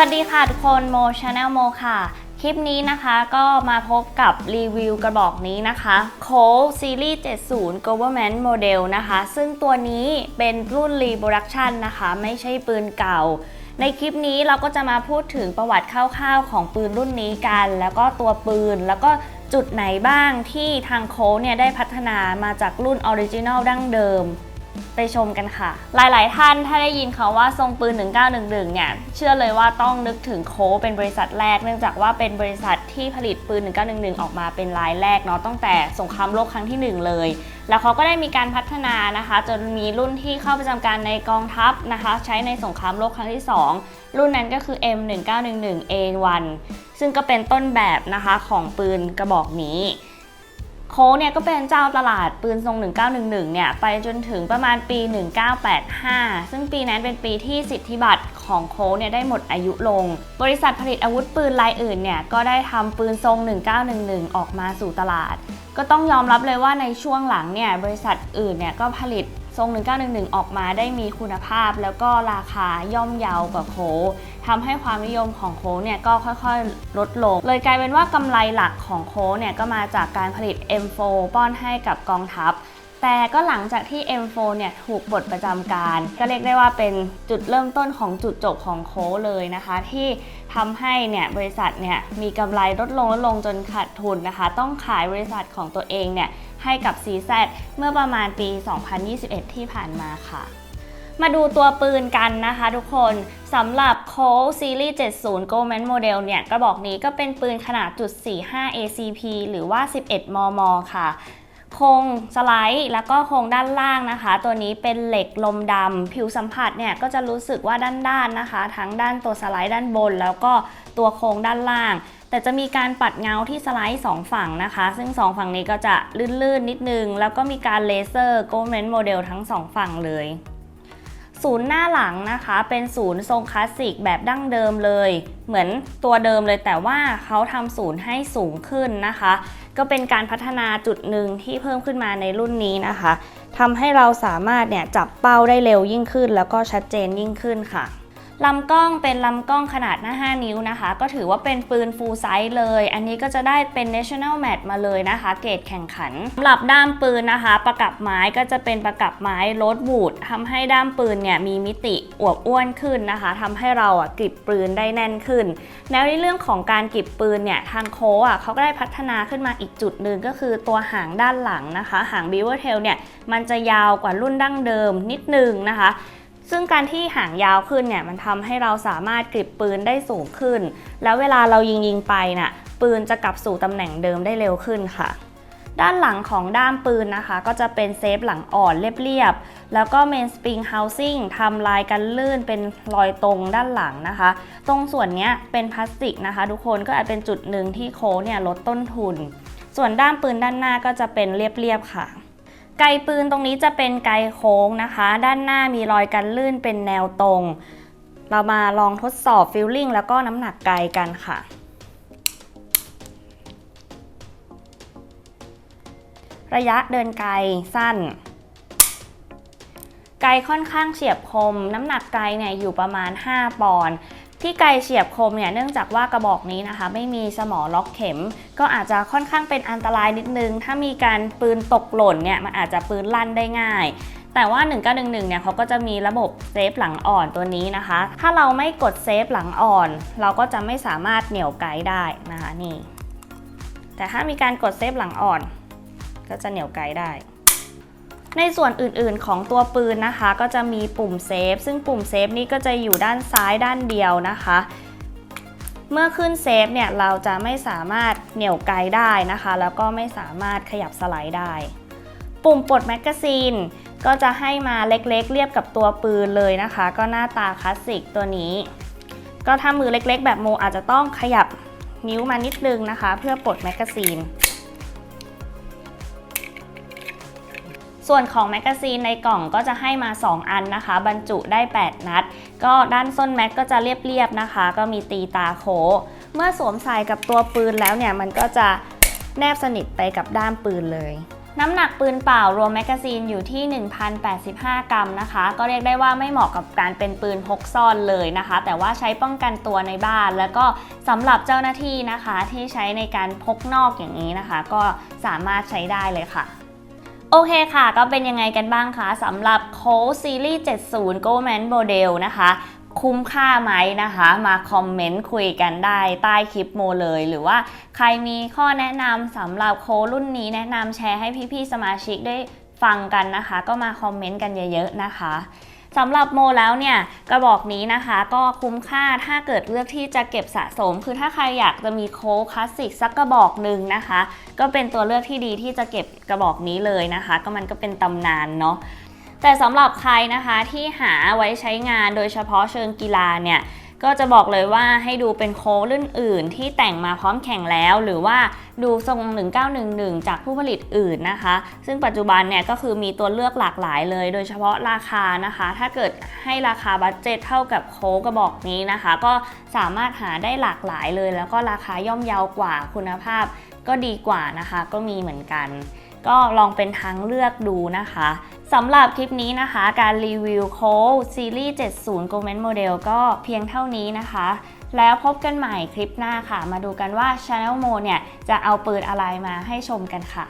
สวัสดีค่ะทุกคนโมชาแนลโมค่ะ คลิปนี้นะคะก็มาพบกับรีวิวกระบอกนี้นะคะ c o l Series 70 Government Model นะคะ ซึ่งตัวนี้เป็นรุ่น Reproduction นะคะ ไม่ใช่ปืนเก่า ในคลิปนี้เราก็จะมาพูดถึงประวัติคร่าวๆของปืนรุ่นนี้กัน แล้วก็ตัวปืนแล้วก็จุดไหนบ้างที่ทางโค้เนี่ยได้พัฒนามาจากรุ่นออริจินอลดั้งเดิม ไปชมกันค่ะ หลาย ๆ ท่านถ้าได้ยินคาว่าทรงปืน 1911 เนี่ย เชื่อเลยว่าต้องนึกถึงโคเป็นบริษัทแรก เนื่องจากว่าเป็นบริษัทที่ผลิตปืน 1911 ออกมาเป็นรายแรกเนาะตั้งแต่สงครามโลกครั้งที่ 1 เลย แล้วเขาก็ได้มีการพัฒนานะคะ จนมีรุ่นที่เข้าประจำการในกองทัพนะคะ ใช้ในสงครามโลกครั้งที่ 2 รุ่นนั้นก็คือ M1911A1 ซึ่งก็เป็นต้นแบบนะคะของปืนกระบอกนี้ โค้กเนี่ยก็เป็นเจ้าตลาดปืนทรง 1911 เนี่ย ไปจนถึงประมาณปี 1985 ซึ่งปีนั้นเป็นปีที่สิทธิบัตรของโค้กเนี่ยได้หมดอายุลง บริษัทผลิตอาวุธปืนรายอื่นเนี่ย ก็ได้ทำปืนทรง 1911 ออกมาสู่ตลาด ก็ต้องยอมรับเลยว่าในช่วงหลังเนี่ย บริษัทอื่นเนี่ยก็ผลิต ทรง 1911 ออกมาได้มีคุณภาพ แล้วก็ราคาย่อมเยาวกว่าโค้กทำให้ความนิยมของโค้กเนี่ยก็ค่อยๆ ลดลง เลยกลายเป็นว่ากำไรหลักของโค้กเนี่ยก็มาจากการผลิต M4 ป้อนให้กับกองทัพ แต่ก็หลังจากที่ M4 เนี่ยถูกบทประจำการ ก็เรียกได้ว่าเป็นจุดเริ่มต้นของจุดจบของโค้เลยนะคะ ที่ทำให้เนี่ยบริษัทเนี่ยมีกำไรลดลงลดลงจนขาดทุนนะคะ ต้องขายบริษัทของตัวเองเนี่ยให้กับ CZ เมื่อประมาณปี 2021 ที่ผ่านมาค่ะมาดูตัวปืนกันนะคะทุกคนสำหรับ Colt Series 70 Goldman Model เนี่ยกระบอกนี้ก็เป็นปืนขนาดจุด45 ACP หรือว่า 11 มม ค่ะ โครงสไลด์ แล้วก็โครงด้านล่างนะคะ ตัวนี้เป็นเหล็กลมดำผิวสัมผัสเนี่ยก็จะรู้สึกว่าด้านๆนะคะ ทั้งด้านตัวสไลด์ด้านบน แล้วก็ตัวโครงด้านล่าง แต่จะมีการปัดเงาที่สไลด์สองฝั่งนะคะ ซึ่งสองฝั่งนี้ก็จะลื่นๆนิดนึง แล้วก็มีการเลเซอร์โกเมนต์โมเดลทั้งสองฝั่งเลย ศูนย์หน้าหลังนะคะ เป็นศูนย์ทรงคลาสสิกแบบดั้งเดิมเลย เหมือนตัวเดิมเลยแต่ว่าเขาทำศูนย์ให้สูงขึ้นนะคะ ก็เป็นการพัฒนาจุดหนึ่งที่เพิ่มขึ้นมาในรุ่นนี้นะคะทำให้เราสามารถเนี่ยจับเป้าได้เร็วยิ่งขึ้น แล้วก็ชัดเจนยิ่งขึ้นค่ะ ลำกล้องเป็นลำกล้องขนาดหน้า 5 นิ้วนะคะ ก็ถือว่าเป็นปืน full size เลย อันนี้ก็จะได้เป็น national match มาเลยนะคะ เกรดแข่งขันสำหรับด้ามปืนนะคะ ประกับไม้ก็จะเป็นประกับไม้โรดวูดทำให้ด้ามปืนเนี่ยมีมิติอวบอ้วนขึ้นนะคะทำให้เราอะกริบปืนได้แน่นขึ้น แล้วในเรื่องของการกริบปืนเนี่ยทางโคอะเขาก็ได้พัฒนาขึ้นมาอีกจุดหนึ่งก็คือตัวหางด้านหลังนะคะ หาง beaver tail เนี่ยมันจะยาวกว่ารุ่นดั้งเดิมนิดนึงนะคะ ซึ่งการที่หางยาวขึ้นเนี่ยมันทำให้เราสามารถกริบปืนได้สูงขึ้น แล้วเวลาเรายิงยิงไปน่ะปืนจะกลับสู่ตำแหน่งเดิมได้เร็วขึ้นค่ะ ด้านหลังของด้ามปืนนะคะ ก็จะเป็นเซฟหลังอ่อนเรียบๆ แล้วก็เมนสปริงเฮาซิ่งทำลายกันลื่นเป็นรอยตรงด้านหลังนะคะ ตรงส่วนนี้เป็นพลาสติกนะคะ ทุกคนก็อาจเป็นจุดหนึ่งที่โค้เนี่ยลดต้นทุน ส่วนด้ามปืนด้านหน้าก็จะเป็นเรียบๆค่ะ ไกปืนตรงนี้จะเป็นไกโค้งนะคะ ด้านหน้ามีรอยกันลื่นเป็นแนวตรง เรามาลองทดสอบฟิลลิ่งแล้วก็น้ำหนักไกกันค่ะ ระยะเดินไกลสั้น ไกลค่อนข้างเฉียบคม น้ำหนักไกลเนี่ยอยู่ประมาณ 5 ปอนด์ที่ไกลเฉียบคมเนี่ยเนื่องจากว่ากระบอกนี้นะคะ ไม่มีสมอล็อกเข็ม ก็อาจจะค่อนข้างเป็นอันตรายนิดนึง ถ้ามีการปืนตกหล่นเนี่ยมันอาจจะปืนลั่นได้ง่ายแต่ว่า 1911 เนี่ยเขาก็จะมีระบบเซฟหลังอ่อนตัวนี้นะคะ ถ้าเราไม่กดเซฟหลังอ่อน เราก็จะไม่สามารถเหนี่ยวไกด์ได้นะคะนี่ แต่ถ้ามีการกดเซฟหลังอ่อน ก็จะเหนี่ยวไกด์ได้ ในส่วนอื่นๆของตัวปืนนะคะ ก็จะมีปุ่มเซฟซึ่งปุ่มเซฟนี้ก็จะอยู่ด้านซ้ายด้านเดียวนะคะ เมื่อขึ้นเซฟเนี่ยเราจะไม่สามารถเหนี่ยวไกลได้นะคะ แล้วก็ไม่สามารถขยับสไลด์ได้ ปุ่มปลดแมกกาซีนก็จะให้มาเล็กๆ เรียบกับตัวปืนเลยนะคะ ก็หน้าตาคลาสสิกตัวนี้ ก็ถ้ามือเล็กๆ แบบโมอาจจะต้องขยับนิ้วมานิดนึงนะคะ เพื่อปลดแมกกาซีน ส่วนของแมกกาซีนในกล่องก็จะให้มา 2 อันนะคะ บรรจุได้ 8 นัด ก็ด้านส้นแม็กก็จะเรียบๆนะคะ ก็มีตีตาโค เมื่อสวมใส่กับตัวปืนแล้วเนี่ย มันก็จะแนบสนิทไปกับด้ามปืนเลยน้ำหนักปืนเปล่ารวมแมกกาซีนอยู่ที่ 1,085 กรัมนะคะ ก็เรียกได้ว่าไม่เหมาะกับการเป็นปืนพกซ่อนเลยนะคะ แต่ว่าใช้ป้องกันตัวในบ้าน แล้วก็สำหรับเจ้าหน้าที่นะคะที่ใช้ในการพกนอกอย่างนี้นะคะ ก็สามารถใช้ได้เลยค่ะ โอเคค่ะ ก็เป็นยังไงกันบ้างคะสำหรับโค้ดซีรีส์ 70 Goldman Model นะคะคุ้มค่าไหมนะคะ มาคอมเมนต์คุยกันได้ใต้คลิปโมเลย หรือว่าใครมีข้อแนะนำสำหรับโคชรุ่นนี้แนะนำแชร์ให้พี่ๆสมาชิกได้ฟังกันนะคะ ก็มาคอมเมนต์กันเยอะๆนะคะ สำหรับโมแล้วเนี่ยกระบอกนี้นะคะก็คุ้มค่าถ้าเกิดเลือกที่จะเก็บสะสม คือถ้าใครอยากจะมีโค้กคลาสสิกสักกระบอกหนึ่งนะคะ ก็เป็นตัวเลือกที่ดีที่จะเก็บกระบอกนี้เลยนะคะ ก็มันก็เป็นตำนานเนาะแต่สำหรับใครนะคะที่หาไว้ใช้งานโดยเฉพาะเชิงกีฬาเนี่ย ก็จะบอกเลยว่าให้ดูเป็นโค้ดรุ่นอื่นที่แต่งมาพร้อมแข่งแล้ว หรือว่าดูทรง 1911 จากผู้ผลิตอื่นนะคะ ซึ่งปัจจุบันเนี่ยก็คือมีตัวเลือกหลากหลายเลย โดยเฉพาะราคานะคะ ถ้าเกิดให้ราคาบัตเจตเท่ากับโค้กกระบอกนี้นะคะ ก็สามารถหาได้หลากหลายเลย แล้วก็ราคาย่อมเยาวกว่าคุณภาพก็ดีกว่านะคะ ก็มีเหมือนกัน ก็ลองเป็นทางเลือกดูนะคะสำหรับคลิปนี้นะคะการรีวิวโค้ดซีรีส์ 70 g o r m e n t Model ก็เพียงเท่านี้นะคะ แล้วพบกันใหม่คลิปหน้าค่ะ มาดูกันว่า Channel Mo เนี่ย จะเอาปืนอะไรมาให้ชมกันค่ะ